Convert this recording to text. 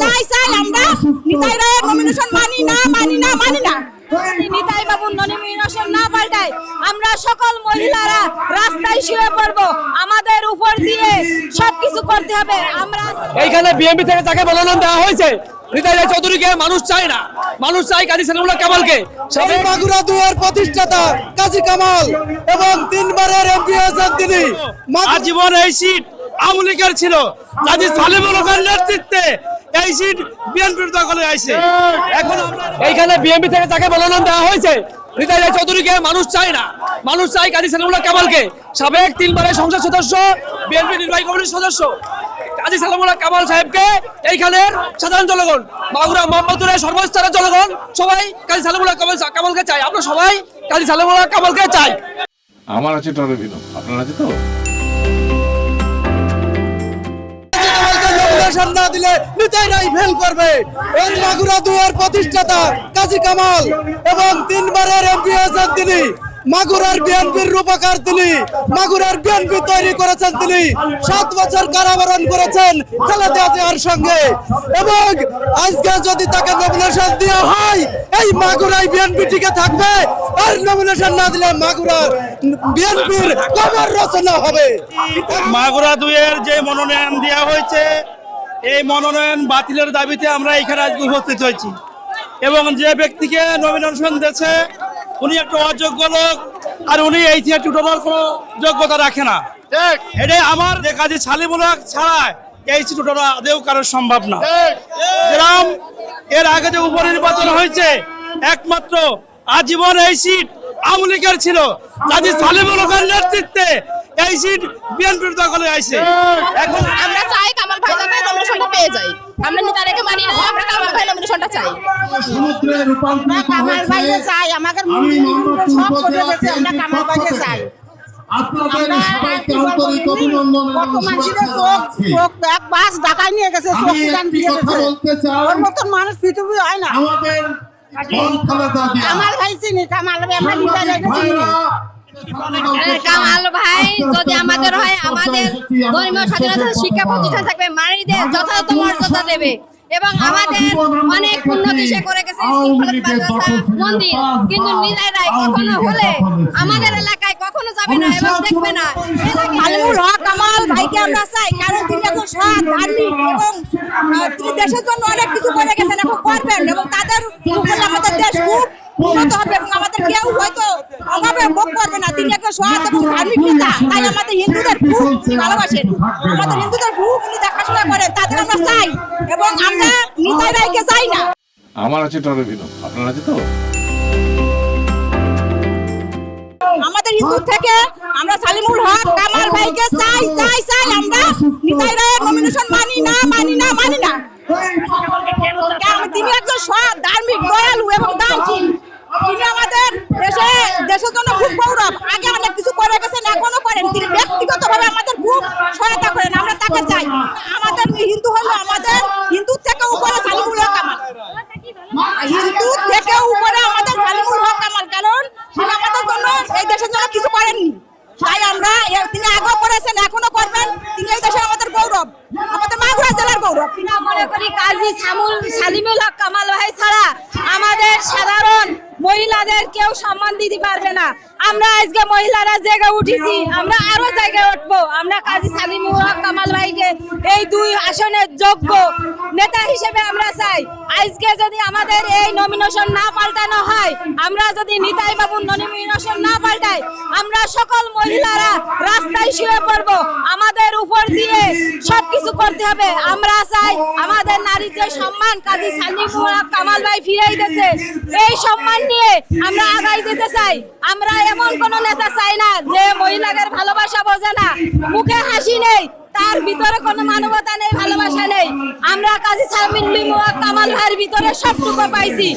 চাই চাই আমরা। নিতাই রায়ের নমিনেশন মানি না মানি না মানি না। নিতাই বাবুর নমিনেশন না পাল্টায় আমরা সকল মহিলারা রাস্তায় শুয়ে পড়ব। আমাদের উপর দিয়ে সবকিছু করতে হবে। আমরা এইখানে বিএমপি থেকে তাকে মনোনয়ন দেওয়া হয়েছে। হৃদয় রায় চৌধুরীকে মানুষ চায় না। মানুষ চাই কাজী সালামুল্লাহ কামালকে। মাগুরা দুয়ার প্রতিষ্ঠাতা কাজী কামাল এবং তিনবারের এমপি হয়েছেন তিনি। আজীবন এই সিট আওয়ামী লীগের ছিল। কাজী সালিমুল হকের নেতৃত্বে এই সিট বিএনপির দখলে আইছে। এখন এইখানে বিএমপি থেকে তাকে মনোনয়ন দেওয়া হয়েছে। হৃদয় রায় চৌধুরীকে মানুষ চায় না। মানুষ চাই কাজী সালামুল্লাহ কামালকে। সাবেক তিনবারের সংসদ সদস্য বিএনপি নির্বাহী কমিটির সদস্য। কাজী সালামুল্লাহ কামাল সাহেবকে এইখানের সাধারণ জনগণ মাগুরা মোহাম্মদপুরের সর্বস্তরের জনগণ সবাই কাজী সালামুল্লাহ কামাল কামালকে চাই আমরা সবাই কাজী সালামুল্লাহ কামালকে চাই। আমার আছে টরেভিনো আপনার আছে তো? Nomination না দিলে রায় ফেল করবে। এই মাগুরা দুয়ার প্রতিষ্ঠাতা কাজী কামাল এবং তিনবারের এমপি হয়েছেন তিনি। মাগুরার বিএনপির রূপকার তিনি। মাগুরার বিএনপি তৈরি করেছেন তিনি। সাত বছর কারাবরণ করেছেন খালেদা জিয়ার সঙ্গে। এবং আজকে যদি তাকে নমিনেশন দেওয়া হয়, এই মাগুরায় বিএনপি টিকে থাকবে। আর নমিনেশন না দিলে মাগুরার বিএনপির কবর রচনা হবে। মাগুরা দুইয়ের যে মনোনয়ন দেওয়া হয়েছে এই মনোনয়ন বাতিলের দাবিতে আমরা এখানে আজকে উপস্থিত হয়েছি। এবং যে ব্যক্তিকে নমিনেশন দিয়েছে উনি একটা অযোগ্য লোক আর উনি এই থেকে টুটোর কোনো যোগ্যতা রাখে না। এটাই আমার যে কাজে ছালিমূলক ছাড়া এই টুটোর আদেও কারোর সম্ভব না। যেরকম এর আগে যে উপনির্বাচন হয়েছে একমাত্র আজীবন এই সিট আওয়ামী লীগের ছিল। কাজী সালিমুল হকের নেতৃত্বে এই সিট বিএনপির দখলে আইছে। এখন আমরা চাই কামাল ভাই নমিনেশনটা পেয়ে যাই আমরা মানি না আমরা কামাল ভাই নমিনেশনটা চাই। কামাল ভাইকে চাই আমাদের সব করে গেছে আমরা কামাল ভাইকে চাই। আপনাদের সবাইকে আন্তরিক অভিনন্দন এবং শুভেচ্ছা চোখ এক বাস ঢাকায় নিয়ে গেছে চোখ আমি দিয়ে গেছে। ওর মতন মানুষ পৃথিবী হয় না। আমাদের কামাল ভাই চিনি কামাল ভাই আমরা চিনি। কামাল ভাই, যদি আমাদের হয়, আমাদের ধর্মীয় স্বাধীনতা, শিক্ষা প্রতিষ্ঠান থাকবে নারীদের যথাযথ মর্যাদা দেবে। এবং আমাদের অনেক উন্নতি সে করে গেছে মন্দির। কিন্তু রায় কখনো হলে আমাদের এলাকায় কখনো যাবে না এবং দেখবে না। আলিমুল হক কামাল ভাইকে আমরা চাই, কারণ তিনি এখন সৎ, ধার্মিক এবং তিনি দেশের জন্য অনেক কিছু করে গেছেন এখন করবেন এবং তাদের আমাদের দেশ খুব উন্নত হবে এবং আমাদের কেউ হয়তো অভাবে ভোগ করবে না তিনি এখন সৎ এবং ধার্মিক নেতা তাই আমাদের হিন্দুদের খুব উনি ভালোবাসেন। আমাদের হিন্দুদের খুব উনি দেখাশোনা করেন তাদের আমরা চাই। এবং আমরা নিতাই রায়কে চাই না। আমার আছে টরেভিনো আপনার আছে তো? আমাদের হিন্দু থেকে আমরা সালিমুল হক কামাল ভাইকে চাই চাই চাই আমরা। নিতাই রায়ের নমিনেশন মানি না মানি না মানি না। তিনি একজন সৎ ধার্মিক দয়ালু এবং দানশীল। তিনি আমাদের দেশে দেশের জন্য খুব গৌরব আগে অনেক কিছু করে গেছেন এখনও করেন তিনি ব্যক্তিগতভাবে আমাদের খুব সহায়তা করেন আমরা তাকে চাই আমাদের হিন্দু হলো আমাদের হিন্দু থেকে উপরে সালিমুল হক কামাল হিন্দু থেকে উপরে আমাদের সালিমুল হক কামাল কারণ তিনি আমাদের জন্য এই দেশের জন্য কিছু করেননি তাই আমরা এ- তিনি আগেও করেছেন এখনও করবেন, তিনি এই দেশের আমাদের গৌরব, আমাদের মাগুরা জেলার গৌরব। মনে করি কাজী সামুল সালিমুল হক কামাল ভাই ছাড়া আমাদের সাধারণ মহিলাদের কেউ সম্মান দিতে পারবে না। আমরা আজকে মহিলারা জেগে উঠেছি। আমরা আরও জায়গায় উঠবো। আমরা কাজী সালিমুল হক কামাল ভাইকে এই দুই আসনের যোগ্য নেতা হিসেবে আমরা চাই। আজকে যদি আমাদের এই নমিনেশন না পাল্টানো হয়, আমরা যদি নিতাই বাবুর নমিনেশন না পাল্টাই, আমরা সকল মহিলারা রাস্তায় শুয়ে পড়ব। আমাদের উপর দিয়ে সবকিছু করতে হবে। আমরা চাই আমাদের নারীর যে সম্মান কাজী সালিমুল হক কামাল ভাই ফিরিয়ে দিতেছে এই সম্মান নিয়ে আমরা আগাই যেতে চাই। আমরা এমন কোন নেতা চাই না যে মহিলাদের ভালোবাসা বোঝে না। মুখে হাসি নেই, তার ভিতরে কোনো মানবতা নেই, ভালোবাসা নেই। আমরা কাজী হক কামাল ভাইয়ের ভিতরে সবটুকু পাইছি।